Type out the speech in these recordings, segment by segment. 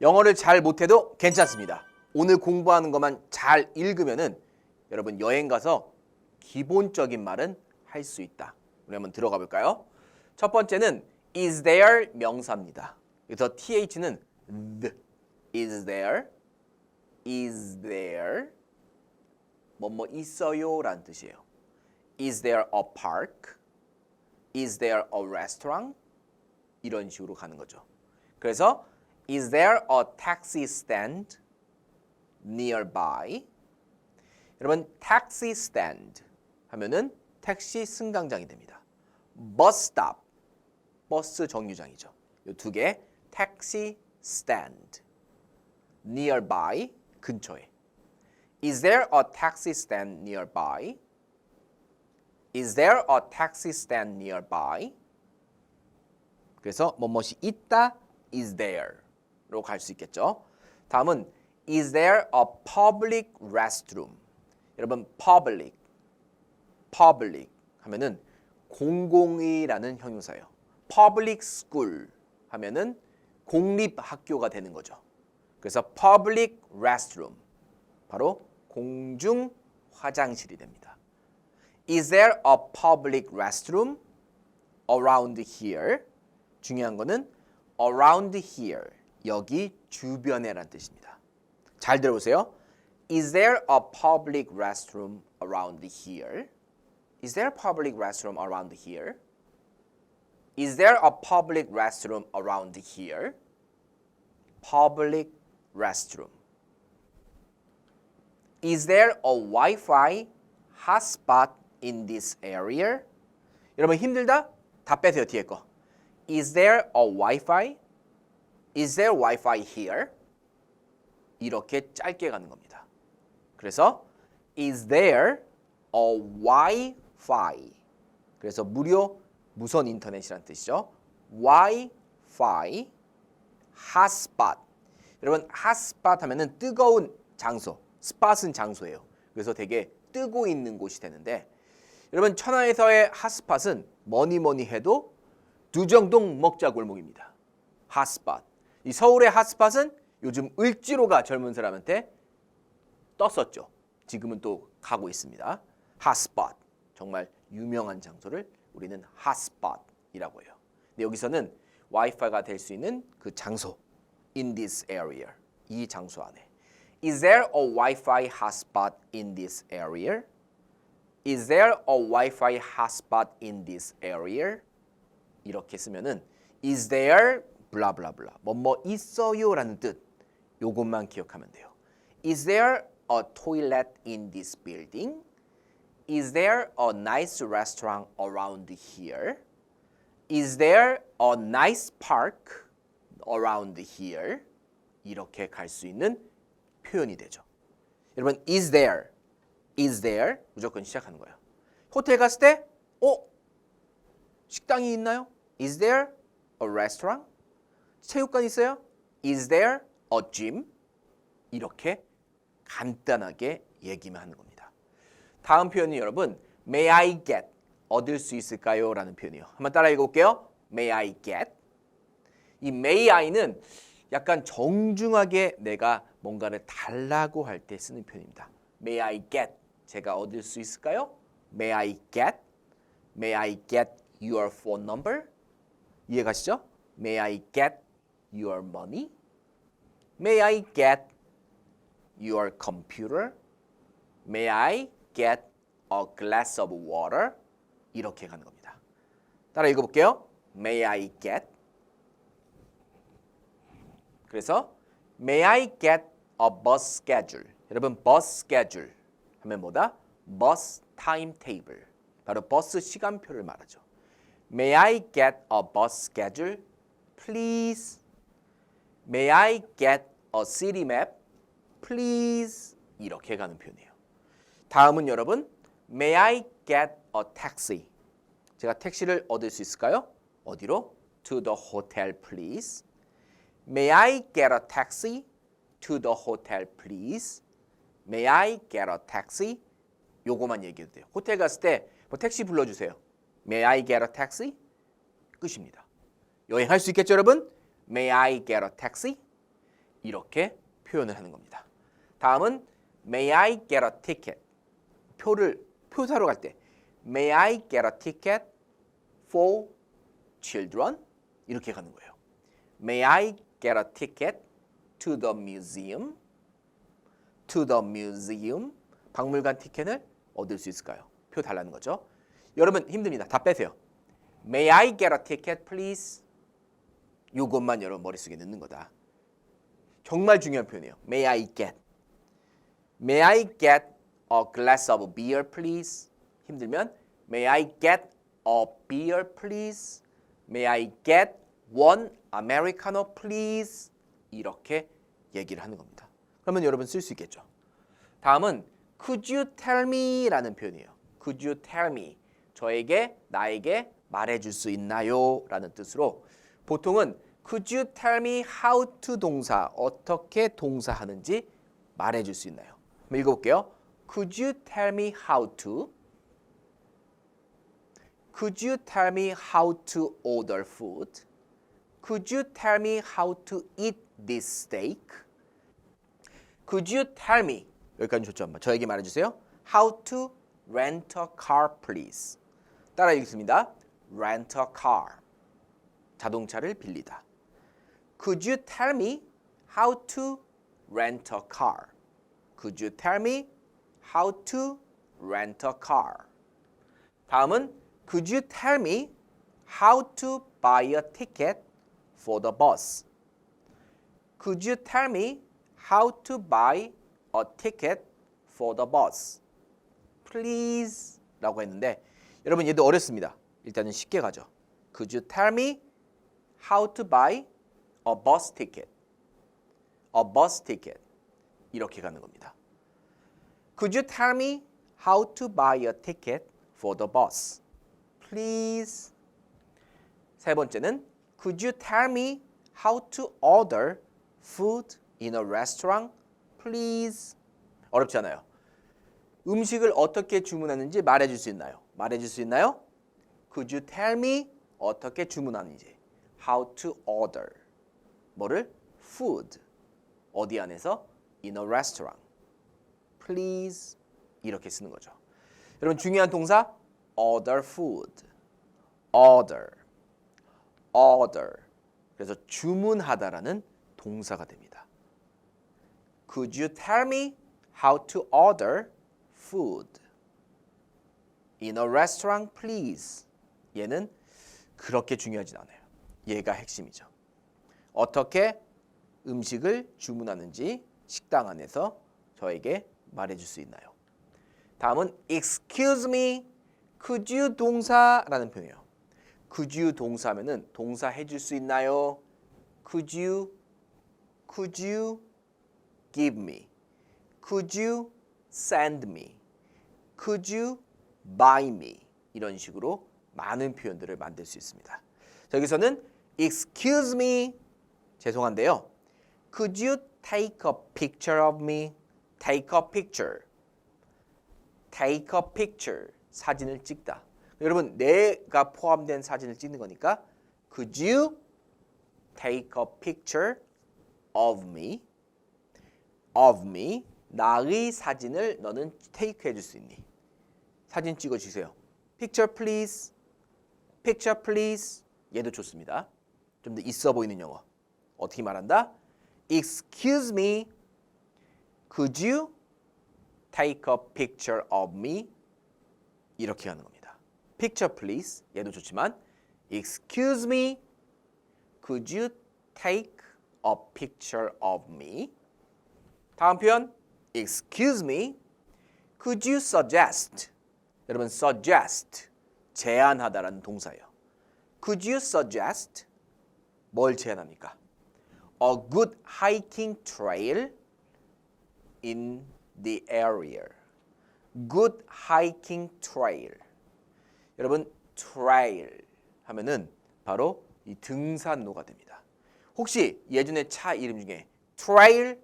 영어를 잘 못해도 괜찮습니다. 오늘 공부하는 것만 잘 읽으면은 여러분 여행 가서 기본적인 말은 할 수 있다. 우리 한번 들어가 볼까요? 첫 번째는 is there 명사입니다. 그래서 th는 the is there is there 뭐 뭐 있어요라는 뜻이에요. Is there a park? Is there a restaurant? 이런 식으로 가는 거죠. 그래서 Is there a taxi stand nearby? 여러분 taxi stand 하면은 택시 승강장이 됩니다. bus stop 버스 정류장이죠. 이 두 개 taxi stand nearby 근처에 Is there a taxi stand nearby? Is there a taxi stand nearby? 그래서 뭐뭇이 있다 is there 로 갈 수 있겠죠. 다음은 is there a public restroom? 여러분 public public 하면은 공공이라는 형용사예요. public school 하면은 공립 학교가 되는 거죠. 그래서 public restroom 바로 공중 화장실이 됩니다. Is there a public restroom around here? 중요한 거는 around here 여기 주변에란 뜻입니다. 잘 들어보세요. Is there a public restroom around here? Is there a public restroom around here? Is there a public restroom around here? Public restroom. Is there a Wi-Fi hotspot in this area? 여러분 힘들다? 다 빼세요 뒤에 거. Is there a Wi-Fi? Is there Wi-Fi here? 이렇게 짧게 가는 겁니다. 그래서 is there a Wi-Fi? 그래서 무료 무선 인터넷이란 뜻이죠. Wi-Fi hotspot. 여러분 hotspot 하면은 뜨거운 장소. 스팟은 장소예요. 그래서 되게 뜨고 있는 곳이 되는데 여러분 천하에서의 핫스팟은 뭐니 뭐니 해도 두정동 먹자 골목입니다. 핫스팟. 이 서울의 핫스팟은 요즘 을지로가 젊은 사람한테 떴었죠. 지금은 또 가고 있습니다. 핫스팟. 정말 유명한 장소를 우리는 핫스팟이라고 해요. 근데 여기서는 와이파이가 될 수 있는 그 장소 in this area. 이 장소 안에. Is there a Wi-Fi hotspot in this area? Is there a Wi-Fi hotspot in this area? 이렇게 쓰면은 is there blah 뭐뭐 있어요라는 뜻. 요것만 기억하면 돼요. Is there a toilet in this building? Is there a nice restaurant around here? Is there a nice park around here? 이렇게 갈 수 있는 표현이 되죠. 여러분 is there, is there 무조건 시작하는 거예요. 호텔 갔을 때, 어? 식당이 있나요? Is there a restaurant? 체육관 있어요? Is there a gym? 이렇게 간단하게 얘기만 하는 겁니다. 다음 표현이 여러분 May I get 얻을 수 있을까요? 라는 표현이에요. 한번 따라 읽어볼게요. May I get 이 may I는 약간 정중하게 내가 뭔가를 달라고 할 때 쓰는 표현입니다. May I get 제가 얻을 수 있을까요? May I get May I get your phone number? 이해 가시죠? May I get your money? May I get your computer? May I get a glass of water? 이렇게 가는 겁니다. 따라 읽어볼게요. May I get 그래서 May I get a bus schedule? 여러분 bus schedule 하면 뭐다? bus timetable. 바로 버스 시간표를 말하죠. May I get a bus schedule? Please. May I get a city map? Please. 이렇게 가는 표현이에요. 다음은 여러분 May I get a taxi? 제가 택시를 얻을 수 있을까요? 어디로? To the hotel, please. May I get a taxi to the hotel, please? May I get a taxi? 요거만 얘기해도 돼요. 호텔 갔을 때 뭐 택시 불러주세요. May I get a taxi? 끝입니다. 여행할 수 있겠죠, 여러분? May I get a taxi? 이렇게 표현을 하는 겁니다. 다음은 May I get a ticket? 표를 표 사러 갈 때 May I get a ticket for children? 이렇게 가는 거예요. May I get a ticket to the museum? To the museum? 박물관 티켓을 얻을 수 있을까요? 표 달라는 거죠. 여러분 힘듭니다. 다 빼세요. May I get a ticket, please? 요것만 여러분 머릿속에 넣는 거다. 정말 중요한 표현이에요. May I get? May I get a glass of beer, please? 힘들면 May I get a beer, please? May I get one americano, please? 이렇게 얘기를 하는 겁니다. 그러면 여러분 쓸 수 있겠죠. 다음은 Could you tell me?라는 표현이에요. Could you tell me? 저에게 나에게 말해줄 수 있나요? 라는 뜻으로 보통은 Could you tell me how to 동사 어떻게 동사하는지 말해줄 수 있나요? 한번 읽어볼게요. Could you tell me how to? Could you tell me how to order food? Could you tell me how to eat this steak? Could you tell me 여기까지 좋죠 한번 저에게 말해주세요. How to rent a car, please. 따라 읽겠습니다. Rent a car. 자동차를 빌리다. Could you tell me how to rent a car? Could you tell me how to rent a car? 다음은 Could you tell me how to buy a ticket for the bus? Could you tell me how to buy a ticket for the bus? Please 라고 했는데 여러분 얘도 어렵습니다. 일단은 쉽게 가죠. Could you tell me how to buy a bus ticket? A bus ticket. 이렇게 가는 겁니다. Could you tell me how to buy a ticket for the bus? Please. 세 번째는 Could you tell me how to order food in a restaurant? Please. 어렵지 않아요. 음식을 어떻게 주문하는지 말해줄 수 있나요? 말해줄 수 있나요? Could you tell me 어떻게 주문하는지? How to order. 뭐를? Food. 어디 안에서? In a restaurant. Please. 이렇게 쓰는 거죠. 여러분 중요한 동사 order food. order. order. 그래서 주문하다라는 동사가 됩니다. Could you tell me how to order food in a restaurant, please? 얘는 그렇게 중요하진 않아요. 얘가 핵심이죠. 어떻게 음식을 주문하는지 식당 안에서 저에게 말해줄 수 있나요? 다음은 excuse me, could you 동사라는 표현이에요. could you 동사면은 동사 해줄 수 있나요? could you, could you give me, could you send me, could you buy me 이런 식으로 많은 표현들을 만들 수 있습니다. 자, 여기서는 excuse me 죄송한데요. Could you take a picture of me? Take a picture. Take a picture. 사진을 찍다. 여러분 내가 포함된 사진을 찍는 거니까 Could you take a picture of me? Of me. 나의 사진을 너는 take 해줄 수 있니? 사진 찍어 주세요. Picture please. Picture please. 얘도 좋습니다. 좀 더 있어 보이는 영어. 어떻게 말한다? Excuse me. Could you take a picture of me? 이렇게 하는 겁니다. Picture please. 얘도 좋지만 Excuse me. Could you take a picture of me? 다음 표현 Excuse me. Could you suggest? 여러분 suggest 제안하다라는 동사예요. Could you suggest 뭘 제안합니까? A good hiking trail in the area. Good hiking trail. 여러분 trail 하면은 바로 이 등산로가 됩니다. 혹시 예전에 차 이름 중에 Trail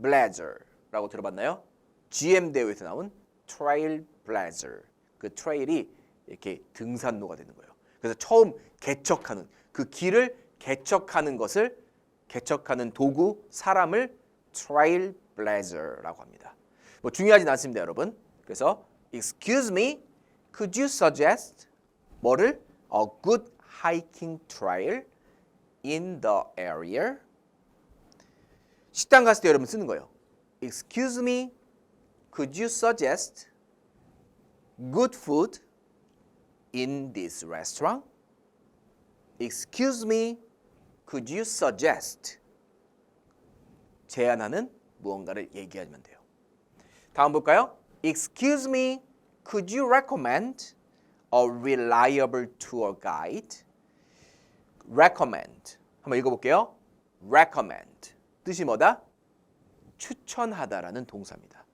Blazer라고 들어봤나요? GM 대회에서 나온 Trail Blazer. 그 트레일이 이렇게 등산로가 되는 거예요. 그래서 처음 개척하는 그 길을 개척하는 것을 개척하는 도구, 사람을 trailblazer라고 합니다. 뭐 중요하진 않습니다, 여러분. 그래서 excuse me, could you suggest 뭐를 a good hiking trail in the area? 식당 갔을 때 여러분 쓰는 거예요. Excuse me, could you suggest good food in this restaurant? Excuse me, could you suggest 제안하는 무언가를 얘기하면 돼요. 다음 볼까요? Excuse me, could you recommend a reliable tour guide? recommend 한번 읽어볼게요. recommend 뜻이 뭐다? 추천하다라는 동사입니다.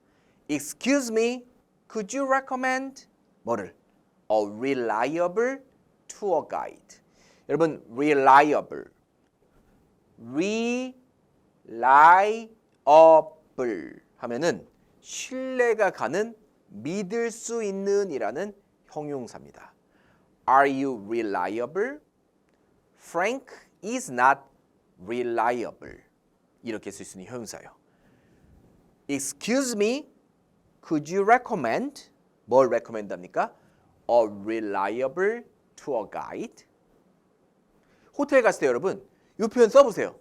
Excuse me, could you recommend 뭐를? A reliable tour guide. 여러분 reliable, reliable 하면은 신뢰가 가는 믿을 수 있는이라는 형용사입니다. Are you reliable? Frank is not reliable. 이렇게 쓸 수 있는 형용사예요. Excuse me, could you recommend? 뭘 recommend 합니까? A reliable tour guide. 호텔 갔을 때 여러분 이 표현 써보세요.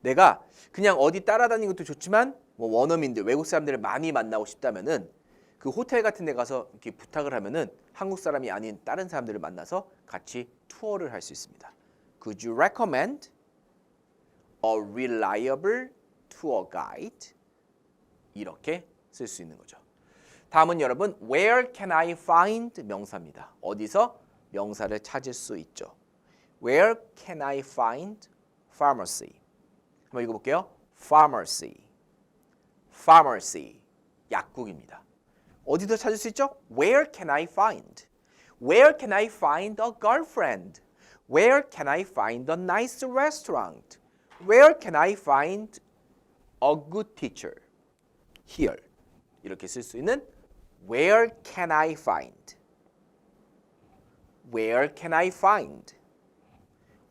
내가 그냥 어디 따라다니는 것도 좋지만 뭐 원어민들 외국 사람들을 많이 만나고 싶다면은 그 호텔 같은 데 가서 이렇게 부탁을 하면은 한국 사람이 아닌 다른 사람들을 만나서 같이 투어를 할 수 있습니다. Could you recommend a reliable tour guide? 이렇게 쓸 수 있는 거죠. 다음은 여러분 where can I find 명사입니다. 어디서 명사를 찾을 수 있죠. Where can I find pharmacy? 한번 읽어볼게요. Pharmacy, pharmacy, 약국입니다. 어디서 찾을 수 있죠? Where can I find? Where can I find a girlfriend? Where can I find a nice restaurant? Where can I find a good teacher? Here. 이렇게 쓸 수 있는 Where can I find? Where can I find?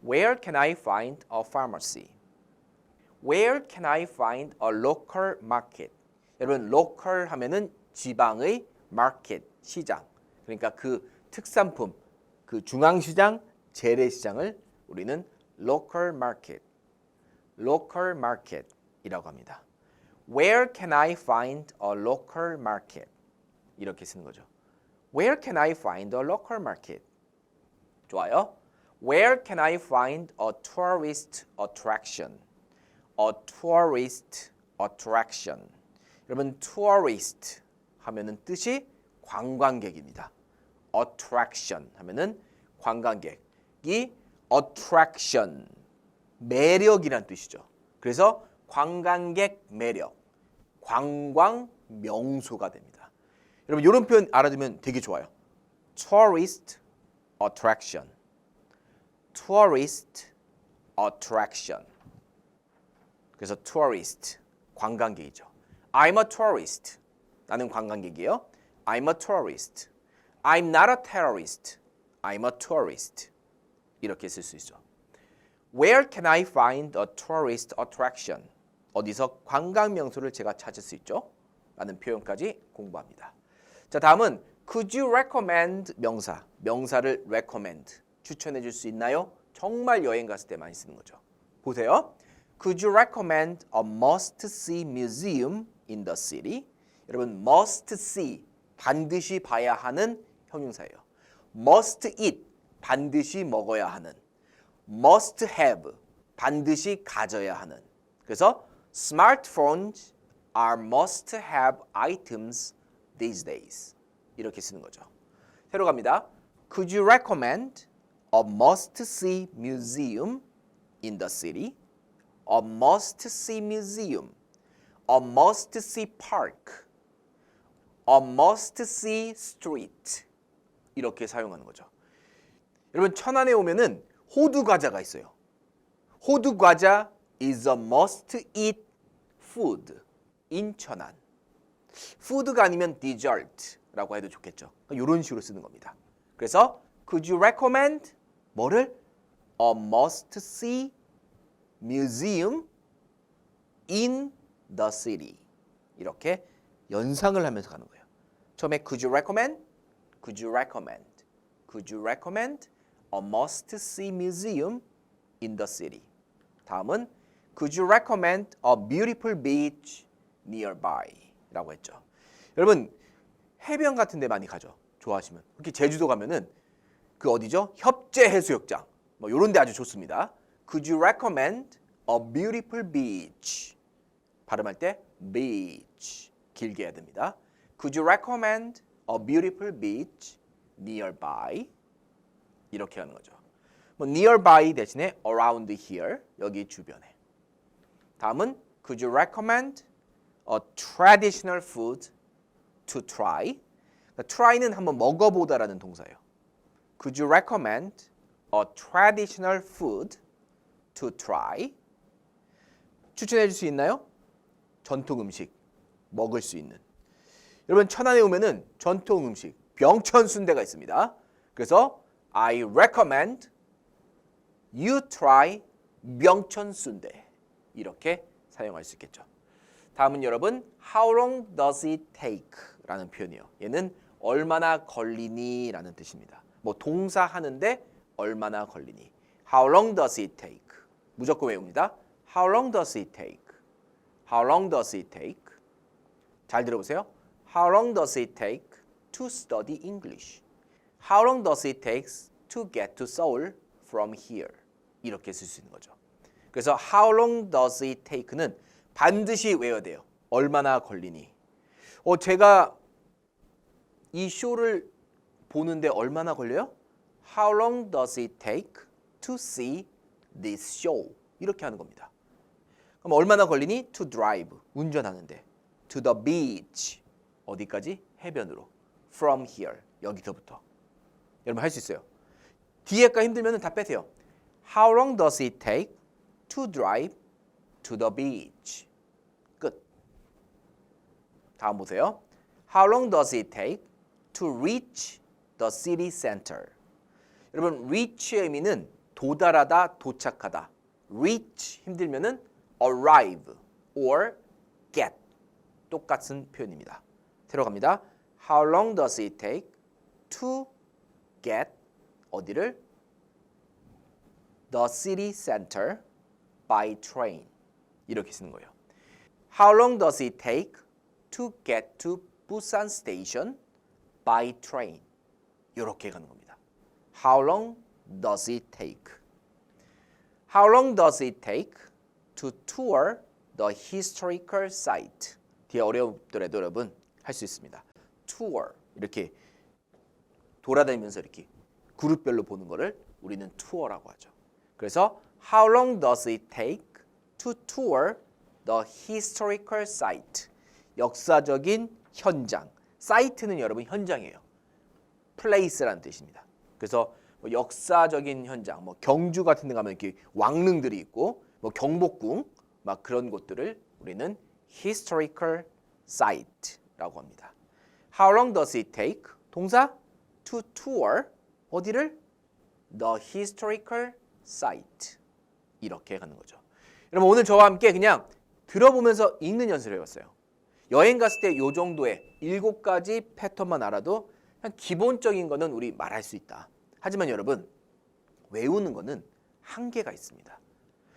Where can I find a pharmacy? Where can I find a local market? 여러분 local 하면은 지방의 market 시장. 그러니까 그 특산품, 그 중앙시장, 재래시장을 우리는 local market, local market이라고 합니다. Where can I find a local market? 이렇게 쓰는 거죠. Where can I find a local market? 좋아요. Where can I find a tourist attraction? A tourist attraction. 여러분 tourist 하면은 뜻이 관광객입니다. attraction 하면은 관광객이 attraction 매력이란 뜻이죠. 그래서 관광객 매력, 관광 명소가 됩니다. 여러분 이런 표현 알아두면 되게 좋아요. tourist attraction. Tourist attraction. 그래서 tourist 관광객이죠. I'm a tourist. 나는 관광객이에요. I'm a tourist. I'm not a terrorist. I'm a tourist. 이렇게 쓸 수 있죠. Where can I find a tourist attraction? 어디서 관광 명소를 제가 찾을 수 있죠? 라는 표현까지 공부합니다. 자, 다음은 could you recommend 명사. 명사를 recommend. 추천해 줄 수 있나요? 정말 여행 갔을 때 많이 쓰는 거죠. 보세요. Could you recommend a must see museum in the city? 여러분 must see 반드시 봐야 하는 형용사예요. must eat 반드시 먹어야 하는 must have 반드시 가져야 하는 그래서 smartphones are must have items these days 이렇게 쓰는 거죠. 새로 갑니다. Could you recommend a must see museum in the city? A must see museum. A must see park. A must see street. 이렇게 사용하는 거죠. 여러분 천안에 오면은 호두 과자가 있어요. 호두 과자 is a must eat food in 천안. 푸드가 아니면 dessert라고 해도 좋겠죠. 이런 식으로 쓰는 겁니다. 그래서 could you recommend 뭐를 a must see museum in the city. 이렇게 연상을 하면서 가는 거예요. 처음에 could you recommend? Could you recommend? Could you recommend a must-see museum in the city? 다음은 Could you recommend a beautiful beach nearby? 라고 했죠. 여러분 해변 같은 데 많이 가죠. 좋아하시면. 특히 제주도 가면은 그 어디죠? 협재 해수욕장. 뭐 요런 데 아주 좋습니다. Could you recommend a beautiful beach? 발음할 때 beach 길게 해야 됩니다. Could you recommend a beautiful beach nearby? 이렇게 하는 거죠. 뭐 nearby 대신에 around here 여기 주변에. 다음은 could you recommend a traditional food to try? 그러니까 try는 한번 먹어보다라는 동사예요. Could you recommend a traditional food to try? 추천해 줄 수 있나요? 전통 음식 먹을 수 있는. 여러분 천안에 오면은 전통 음식 병천 순대가 있습니다. 그래서 I recommend you try 명천 순대 이렇게 사용할 수 있겠죠. 다음은 여러분 how long does it take라는 표현이에요. 얘는 얼마나 걸리니 라는 뜻입니다. 뭐 동사 하는데 얼마나 걸리니. How long does it take? 무조건 외웁니다. How long does it take? How long does it take? 잘 들어보세요. How long does it take to study English? How long does it take to get to Seoul from here? 이렇게 쓸 수 있는 거죠. 그래서 how long does it take는 반드시 외워야 돼요. 얼마나 걸리니? 어 제가 이 쇼를 보는데 얼마나 걸려요? How long does it take to see this show? 이렇게 하는 겁니다. 그럼 얼마나 걸리니? To drive 운전하는데 to the beach 어디까지? 해변으로 from here 여기서부터 여러분 할 수 있어요. 뒤에가 힘들면 다 빼세요. How long does it take to drive to the beach? 끝. 다음 보세요. How long does it take to reach the city center? 여러분 reach의 의미는 도달하다, 도착하다. reach 힘들면은 arrive or get 똑같은 표현입니다. 새로 갑니다. How long does it take to get 어디를 the city center by train 이렇게 쓰는 거예요. How long does it take to get to Busan station by train? 이렇게 가는 겁니다. How long does it take? How long does it take to tour the historical site? 뒤에 어렵더라도 여러분 할 수 있습니다. tour 이렇게 돌아다니면서 이렇게 그룹별로 보는 거를 우리는 투어라고 하죠. 그래서 how long does it take to tour the historical site? 역사적인 현장. 사이트는 여러분 현장이에요. Place라는 뜻입니다. 그래서 뭐 역사적인 현장, 뭐 경주 같은 데 가면 이렇게 왕릉들이 있고 뭐 경복궁 막 그런 곳들을 우리는 historical site라고 합니다. How long does it take? 동사 to tour 어디를? The historical site 이렇게 가는 거죠. 여러분 오늘 저와 함께 그냥 들어보면서 읽는 연습을 해봤어요. 여행 갔을 때 요 정도의 일곱 가지 패턴만 알아도 기본적인 거는 우리 말할 수 있다. 하지만 여러분 외우는 거는 한계가 있습니다.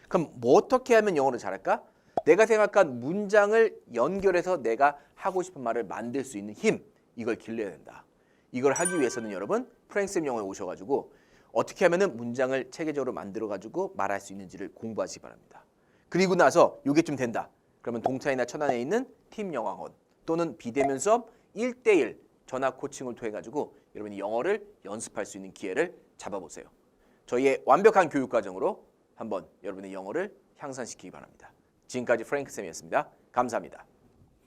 그럼 뭐 어떻게 하면 영어를 잘할까? 내가 생각한 문장을 연결해서 내가 하고 싶은 말을 만들 수 있는 힘 이걸 길러야 된다. 이걸 하기 위해서는 여러분 프랭쌤 영어에 오셔가지고 어떻게 하면은 문장을 체계적으로 만들어가지고 말할 수 있는지를 공부하시기 바랍니다. 그리고 나서 이게 좀 된다. 그러면 동탄이나 천안에 있는 팀 영어학원 또는 비대면 수업 1대1 전화 코칭을 통해 가지고 여러분이 영어를 연습할 수 있는 기회를 잡아보세요. 저희의 완벽한 교육 과정으로 한번 여러분의 영어를 향상시키기 바랍니다. 지금까지 프랭크 쌤이었습니다. 감사합니다.